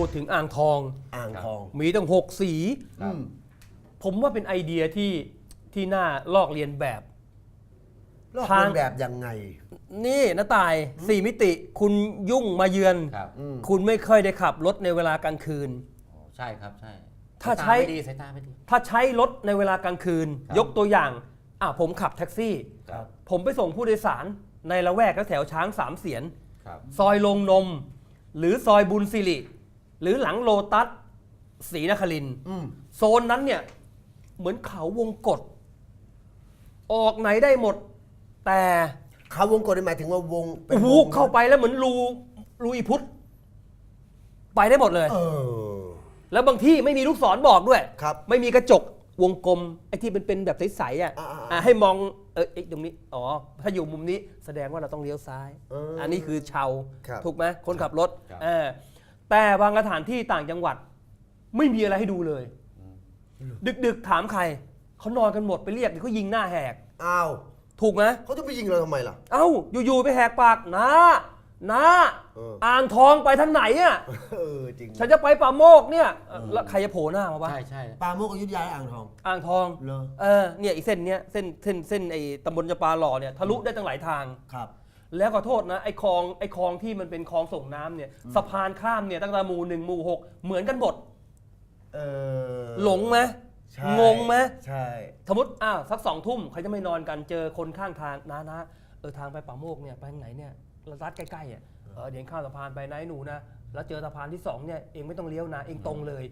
พูดถึงอ่างทอง อ่างทอง มีตั้งหกสี ครับอืมผมว่าเป็นไอเดียที่ที่น่าลอกเรียนแบบ ลอกทางเลียนแบบยังไง นี่นะตายสี่มิติ คุณยุ่งมาเยือน ครับอืม คุณไม่ค่อยได้ขับรถในเวลากลางคืนโอ้ใช่ครับใช่ถ้าสยตใช้ไม่ดีสายตาไม่ดี ถ้าใช้รถในเวลากลางคืน ครับ ยกตัวอย่างอะผมขับแท็กซี่ ครับผมไปส่งผู้โดยสารในละแวกแถวๆช้างสามเสียน ครับ ซอยลงนม หรือซอยบุญสิริ หรือหลังโลตัสศรีนครินทร์อืมโซนนั้นเนี่ย เหมือนเขาวงกฏออกไหนได้หมด แต่เขาวงกฏนี่หมายถึงว่าวงป็นโอ้โหวงเข้าไปแล้วเหมือนรูรูอีพุทธไปได้หมดเลย เออ แล้วบางที่ไม่มีลูกศรบอกด้วย ครับไม่มีกระจกวงกลมไอ้ที่เป็นเป็นแบบใสๆอะอ่าๆๆอะให้มองเออไอ้ตรงนี้อ๋อถ้าอยู่มุมนี้แสดงว่าเราต้องเลี้ยวซ้ายเอออัอันนี้คือชาวครับ ถูกไหมคนขับรถครับเออ แต่บางสถานที่ต่างจังหวัด ไม่มีอะไรให้ดูเลย ดึกๆถามใครเขานอนกันหมดไปเรียกเดี๋ยวเขายิงหน้าแหก อ้าวถูกไหมเขาจะไปยิงเราทำไมล่ะ เอ้า อยู่ๆไปแหกปากนะนะเอออ่างทองไปทางไหนอะเออจริงฉันจะไปป่าโมกเนี่ยแล้วใครจะโผล่หน้ามาวะใช่ใช่ปลาโมกอยุธยาและอ่างทอง อ่างทองเหรอ เออเนี่ยอีกเส้นเนี้ยเส้นเส้นเส้นไอ้ตำบลจำปาหล่อเนี่ยทะลุได้ตั้งหลายทาง ครับ แล้วขอโทษนะไอ้คลองไอ้คลองที่มันเป็นคลองส่งน้ำเนี่ยสะพานข้ามเนี่ยตั้งแต่หมู่หนึ่งหมู่หกเหมือนกันหมดเออหลงไหมใช่งงไหมใช่ สมมติอ้าวสักสองทุ่มใครจะไม่นอนกันเจอคนข้างทางนะนะเออทางไปป่าโมกเนี่ยไปทางไหนเนี่ยรัดใกล้ๆอะเออเดี๋ยวข้ามสะพานไปนะไอ้หนูนะแล้วเจอสะพานที่สองเนี่ยเองไม่ต้องเลี้ยวนะเองตรงเลย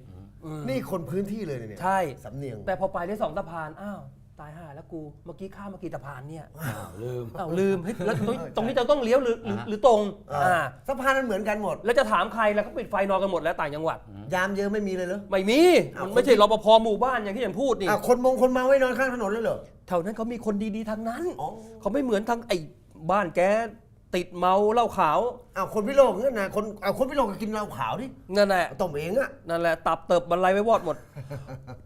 อืมนี่คนพื้นที่เลยเนี่ยใช่ สำเนียง แต่พอไปได้สองสะพาน อ้าว ตายห่าแล้วกูเมื่อกี้ข้ามมากี่สะพานเนี่ยอ้าวลืม อ้าวลืมเฮ้ยแล้วตรงตรงนี้จะต้องเลี้ยวหรือหรือหรือตรงอ่าอ่าสะพานมันเหมือนกันหมด แล้วจะถามใครแล้วก็ปิดไฟนอนกันหมดแล้วต่างจังหวัด ยามเยอะไม่มีเลยเหรอ ไม่มีอ้าว มันไม่ใช่รปภหมู่บ้านอย่างที่อย่างพูดนี่อะคนมงคนเมาไว้นอนข้างถนนเลยเหรอ แถวนั้นเขามีคนดีๆทั้งนั้นอ๋อ เขาไม่เหมือนทางไอ้บ้านแก ติดเมาเหล้าขาวอ้าวคนพิโลกเนี่ยนะคนเอาคนพิโลกก็กินเหล้าขาวดินั่นแหละต้มเองอะนั่นแหละตับเติบบรรลัยไว้วอดหมด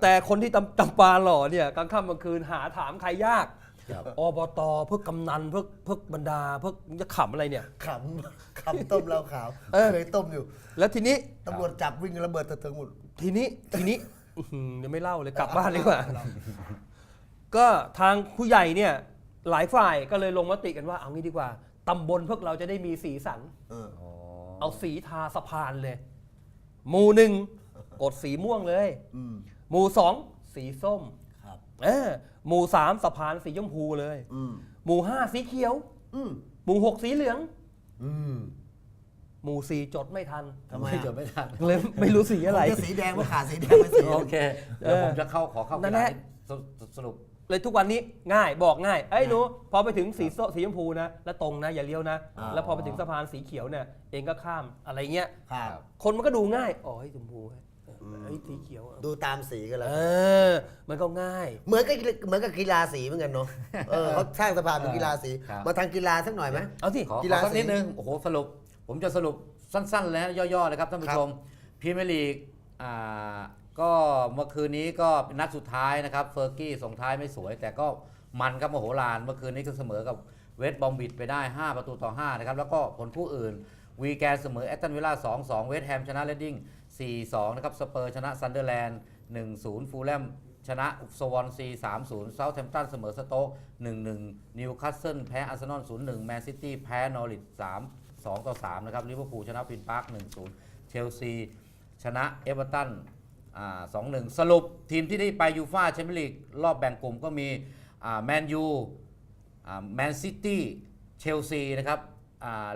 แต่คนที่ตำตำปาหล่อเนี่ยกลางค่ำกลางคืนหาถามใครยากครับอบตเพื่อกำนันเพื่อเพื่อบรรดาเพื่อจะขำอะไรเนี่ยขำขำต้มเหล้าขาวเออเคยต้มอยู่ แล้วทีนี้ตำรวจจับวิ่งระเบิดตะเถิงหมดทีนี้ทีนี้อื้อหือเดี๋ยวไม่เล่าเลยกลับบ้านดีกว่าก็ทางผู้ใหญ่เนี่ยหลายฝ่ายก็เลยลงมติกันว่าเอางี้ดีกว่า ตำบลพวกเราจะได้มีสีสัน เอออ๋อเอาสีทาสะพานเลย หมู่หนึ่งกดสีม่วงเลย อืมหมู่สองสีส้มครับ เออหมู่สามสะพานสีชมพูเลย อืมหมู่ห้าสีเขียว อืมหมู่หกสีเหลือง อืมหมู่สี่จดไม่ทันทำไมไม่อะจบไม่ทันเลยไม่รู้สีอะไร ผมจะสีแดงมาขาดสีแดงไปสีโอเคเดี๋ยวผมจะเข้าขอเข้านั่กีนแหฬาละนิดสรุปสรุป เลยทุกวันนี้ง่ายบอกง่ายไอ้ยหนูพอไปถึงสีส้มสีชมพูนะ แล้วตรงนะอย่าเลี้ยวนะอ่าแล้วพอไปถึงสะพานสีเขียวเนี่ยเองก็ข้ามอะไรเงี้ย ครับ คนมันก็ดูง่ายอ๋อไอ้ชมพูเว้ยไอ้สีเขียวอะดูตามสีกันแล้วเออ มันก็ง่าย เหมือนกับเหมือนกับกีฬาสีเหมือนกันเนาะเออเขาสร้างสะพานเป็นกีฬาสี ครับ มาทางกีฬาสักหน่อยไหม เอาสิ ขอกีขฬาอสักสีนิดนึง โอ้โห สรุป ผมจะสรุปสั้นๆเลยนะย่อ ๆ เลยครับท่านผู้ครับชมพรีเมียร์ลีกอ่า ก็เมื่อคืนนี้ก็เป็นนัดสุดท้ายนะครับเฟอร์กี้ส่งท้ายไม่สวย แต่ก็มันครับโมโหฬารเมื่อคืนนี้ก็เสมอกับเวสต์บอมบิดไปได้ 5 ประตูต่อ5นะครับแล้วก็ผลคู่อื่น วีแกนเสมอแอตตันวิลล่า2-2 เวสต์แฮมชนะเรดดิ้ง4-2 นะครับสเปอร์ชนะซันเดอร์แลนด์1-0 ฟูลแลมชนะสวอนซี3-0เซาท์แฮมป์ตันเสมอสโต๊ก1-1 นิวคาสเซิลแพ้อาร์เซนอล0-1 แมนซิตี้แพ้นอริท3 2 ต่อ 3 นะครับลิเวอร์พูลชนะฟินพาร์ค1-0 เชลซี ชนะเอเวอร์ตัน สอ่า2-1สรุปทีมที่ได้ไปยูฟาแชมเปี้ยนลีกรอบแบ่งกลุ่มก็มีแมนยูแมนซิตี้เชลซีนะครับ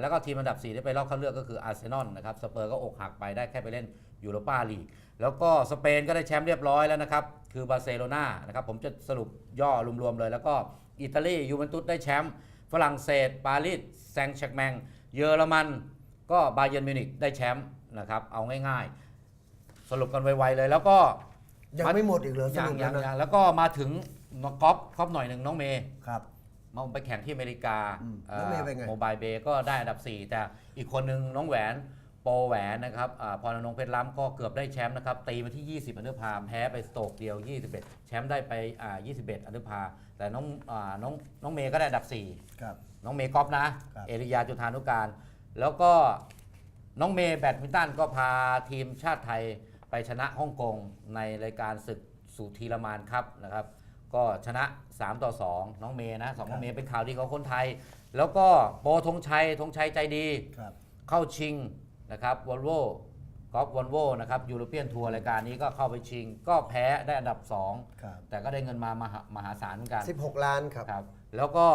แล้วก็ทีมอันดับ 4 ที่ไปรอบคัดเลือกก็คืออาร์เซนอลนะครับสเปอร์ก็อกหักไปได้แค่ไปเล่นยูโรปาลีกแล้วก็สเปนก็ได้แชมป์เรียบร้อยแล้วนะครับ คือบาร์เซโลนานะครับผมจะสรุปย่อรวมๆเลย แล้วก็อิตาลียูเวนตุสได้แชมป์ฝรั่งเศส ปารีสแซงต์แชร์กแมง เยอรมัน ก็บาเยิร์นมิวนิกได้แชมป์นะครับเอาง่ายๆ สรุปกันไวๆเลย แล้วก็ยังไม่หมดอีกเหรอสยังรุปยัแล้วงนะยังแล้วก็มาถึงน้องก๊อฟก๊อฟหน่อยหนึ่งน้องเมย์ครับ มาไปแข่งที่อเมริกาอืมน้องเมย์เป็นไง โมบายเบย์ก็ได้อันดับ 4 แต่อีกคนหนึ่งน้องแหวนโปรแหวนนะครับอาพรนงเพชรล้ำก็เกือบได้แชมป์นะครับตีมาที่ 20 อันเดอร์พาร์แพ้ไปสโตกเดียว 21 แชมป์ได้ไปอ่า21 อันเดอร์พาร์แต่น้องอาน้องน้องเมย์ก็ได้อันดับ 4 ครับ น้องเมย์กอฟนะ ครับ เอริยาจุธานุการ แล้วก็น้องเมย์แบดมินตันก็พาทีมชาติไทยไป ชนะฮ่องกงในรายการศึกสุธีรมานครับนะครับ ก็ชนะ 3 ต่อ 2 น้องเมย์นะสองน้องเมย์เป็นข่าวดีของคนไทย แล้วก็โปธงชัยธงชัยใจดีครับ เข้าชิงนะครับวอลโวกอล์ฟวอลโวนะครับยูโรเปียนทัวร์รายการนี้ก็เข้าไปชิง ก็แพ้ได้อันดับ ครับ 2 แต่ก็ได้เงินมามหามหาศาลเหมือนกัน 16 ล้านครับ ครับแล้วก็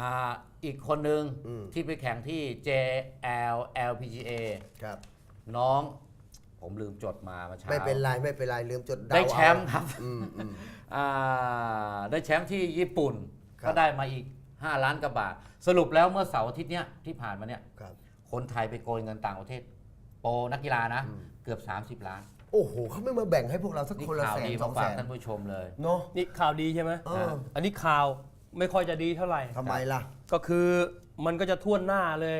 อ่าอีกคนหนึ่งอืม ที่ไปแข่งที่ JL LPGA ครับ น้อง ผมลืมจดมาเมื่อเช้า ไม่เป็นไรไม่เป็นไรลืมจดเดาได้แชมป์ครับอืมอืม อ่าได้แชมป์ที่ญี่ปุ่น ครับ ก็ได้มาอีก 5 ล้านกว่าบาท สรุปแล้วเมื่อเสาร์อาทิตย์เนี้ยที่ผ่านมาเนี่ย ครับ คนไทยไปโกยเงินต่างประเทศ โปรนักกีฬานะ อืม เกือบ 30 ล้าน โอ้โหเขาไม่มาแบ่งให้พวกเราสักนี่คนละข่าวแสนดีสมาองฝาแสกนท่านผู้ชมเลย เนาะ นี่ข่าวดีใช่ไหมเออ อันนี้ข่าวไม่ค่อยจะดีเท่าไหร่ ทำไมล่ะ ก็คือมันก็จะท่วนหน้าเลย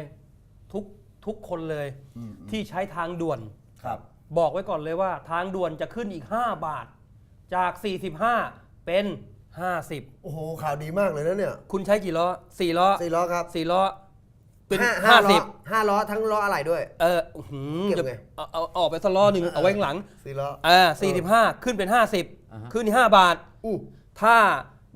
ทุกทุกคนเลยอืมที่ใช้ทางด่วน ครับ บอกไว้ก่อนเลยว่าทางด่วนจะขึ้นอีก 5 บาท จาก 45 เป็น 50 โอ้โห ข่าวดีมากเลยนะเนี่ยคุณใช้กี่ล้อ4ล้อสี่ล้อครับ4ล้อเป็นห้าห้าล้อ50 ห้าล้อทั้งล้ออะไรด้วย เอออื้อหือเก็บจะไง เอาเอาเอาออกไปสักล้อหนึ่งเอาไว้ข้างหลังสี่ล้อ อ่า45 ขึ้นเป็น อ่าฮะ 50 ขึ้นที่5บาท อู้ถ้า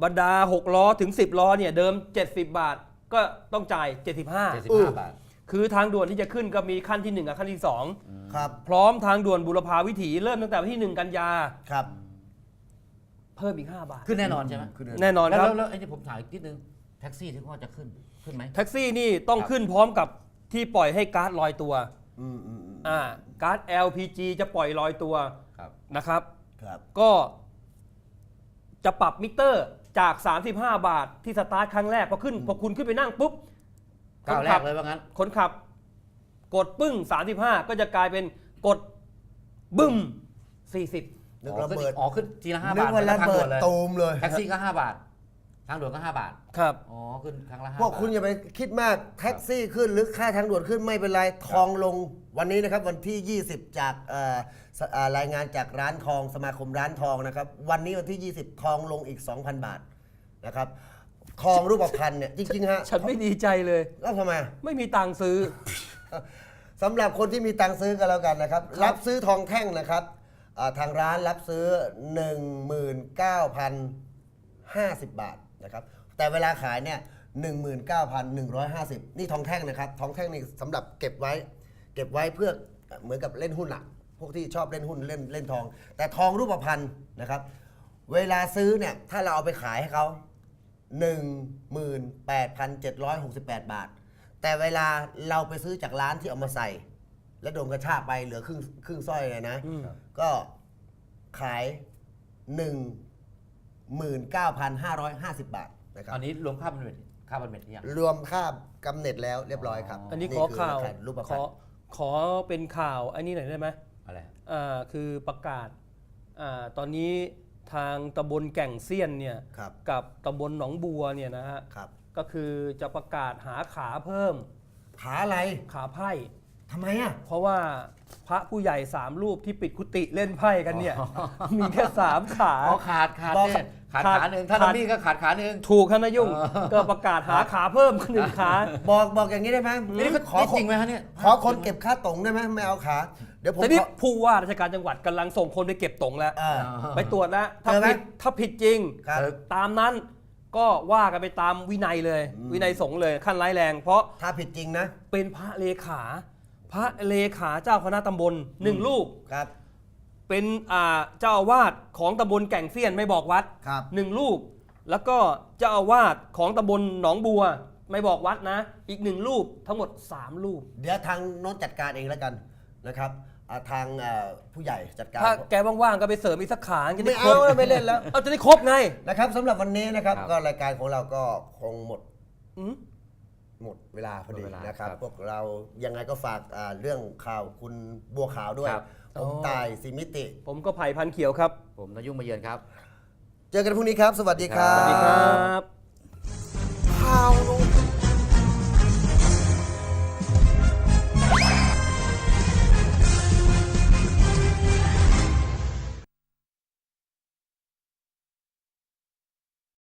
บรรดา 6 ล้อถึง 10 ล้อเนี่ยเดิม 70 บาท ก็ต้องจ่าย 75 75 บาท คือทางด่วนที่จะขึ้นก็มีขั้นที่ 1 กับขั้นที่ ครับ2 พร้อมทางด่วนบุรพาวิถีเริ่มตั้งแต่วันที่ 1 กันยาครับเพิ่มอีก 5 บาท ขึ้นแน่นอนใช่ไหมขึ้นแน่นอนแล้วครับ แล้วแล้วไอ้ที่ผมถามอีกนิดนึงแท็กซี่ที่ว่าจะขึ้นขึ้นไหม แท็กซี่นี่ต้องครับขึ้นพร้อมกับที่ปล่อยให้การ์ดลอยตัวอืมอืมอืมอ่าการ์ด LPG จะปล่อยลอยตัวครับ นะครับ ครับก็จะปรับมิเตอร์จาก 35 บาทที่สตาร์ทครั้งแรกพอขึ้นพอคุณขึ้นไปนั่งปุ๊บ ก้าวแรขักเลยว่างั้น คนขับ กดปึ้ง 35 ก็จะกลายเป็นกดบึ้ม 40นึกอ๋อระขึ้นเบิด อ๋อขึ้นทีละห้านึบากทว่าหมืระอนทางเบิด่ดวนเลยตูมเลยแท็กซี่ก็5บาท ทางด่วนก็5บาท ครับ อ๋อขึ้นครั้งละ5พวกคุณอย่าไปคิดมากแท็กซี่ขึ้นหรือค่าทางด่วนขึ้นไม่เป็นไรทองลงวันนี้นะครับวันที่ 20 จากเอ่อสเอ่อรายงานจากร้านทองสมาคมร้านทองนะครับ วันนี้วันที่ 20 ทองลงอีก 2,000 บาทนะครับ ทองรูปพรรณเนี่ยจริงๆฮะฉันไม่ดีใจเลย แล้วทำไม ไม่มีตังค์ซื้อ สำหรับคนที่มีตังค์ซื้อกันแล้วกันนะครับ รับซื้อทองแท่งนะครับอ่าทางร้านรับซื้อ 19,050 บาทนะครับ แต่เวลาขายเนี่ย19,150 นี่ทองแท่งนะครับ ทองแท่งนี่สำหรับเก็บไว้ เก็บไว้เพื่อเหมือนกับเล่นหุ้นอะพวกที่ชอบเล่นหุ้นเล่นเล่นทอง แต่ทองรูปพรรณนะครับ เวลาซื้อเนี่ยถ้าเราเอาไปขายให้เขา 18,768 บาท แต่เวลาเราไปซื้อจากร้านที่เอามาใส่ แล้วโดนกระชากไปเหลือครึ่งครึ่งสร้อยเลยนะอืมก็ขาย 19,550 บาทนะครับอันนี้รวมค่าบันเม็ดค่าบันเม็ดยังรวมค่ากำเนิดแล้วเรียบร้อยครับอันนี้ขอข่าวนี่คือรูปขพรรอณขอเป็นข่าวอันนี้หน่อยได้ไหมอะไรอ่าคือประกาศอ่าตอนนี้ ทางตำบลแก่งเซียนเนี่ยครับกับตำบลหนองบัวเนี่ยนะฮะครับ ก็คือจะประกาศหาขาเพิ่ม ขาอะไรขาไพ่ทำไมอะ เพราะว่าพระผู้ใหญ่สามรูปที่ปิดกุฏิเล่นไพ่กันเนี่ย มีแค่สามขา อ๋อขาดขาดบอกเนี่ย ขาดขาดขาหนึ่งถ้าขาดัดมมี่ก็ขาดขาหนึ่ง ถูกครับนายุ่ง เออ ก็ประกาศหาขาเพิ่มหนึ่งขา บอกบอกอย่างนี้ได้ไหมนี่ก็ขอนี่คจนริงไหมฮะเนี่ย ขอคนเก็บค่าตรงได้ไหมไม่เอาขา เดี๋ยวผมแต่นี่ขอผู้ว่าราชการจังหวัดกำลังส่งคนไปเก็บตงแล้ว อ่า ไปตรวจแล้วถ้าเจอไหมผิดถ้าผิดจริง ครับตามนั้นก็ว่ากันไปตามวินัยเลย อืม วินัยสงฆ์เลยขั้นร้ายแรง เพราะถ้าผิดจริงนะเป็นพระเลขา พระเลขาเจ้าคณะตำบลหนึ่งรูปครับ เป็นอ่าเจ้าอาวาสของตำบลแก่งเซียนไม่บอกวัดครับ หนึ่งรูป แล้วก็เจ้าอาวาสของตำบลหนองบัว ไม่บอกวัดนะ อีกหนึ่งรูปทั้งหมด 3 รูป เดี๋ยวทางโน้นจัดการเองแล้วกันนะครับอ่าทางเอ่อผู้ใหญ่จัดการ ถ้าแกว่างๆก็ไปเสริมอีกสักขาจะไม่ได้ครเอาบไม่เล่นแล้ว เอาจะได้ครบไงนะครับสำหรับวันนี้นะครับ ครับ ก็รายการของเราก็คงหมด อืม หมดเวลาพอดีหมดเวลานะครับ ครับพวกเรายังไงก็ฝากอ่าเรื่องข่าวคุณบัวขาวด้วย ครับ ผมตายสีมิติ ผมก็ไผ่พันเขียวครับ ผมนายุ่งมาเยือนครับ เจอกันพรุ่งนี้ครับ สวัสดีครับ สวัสดีครับ ข่าวลง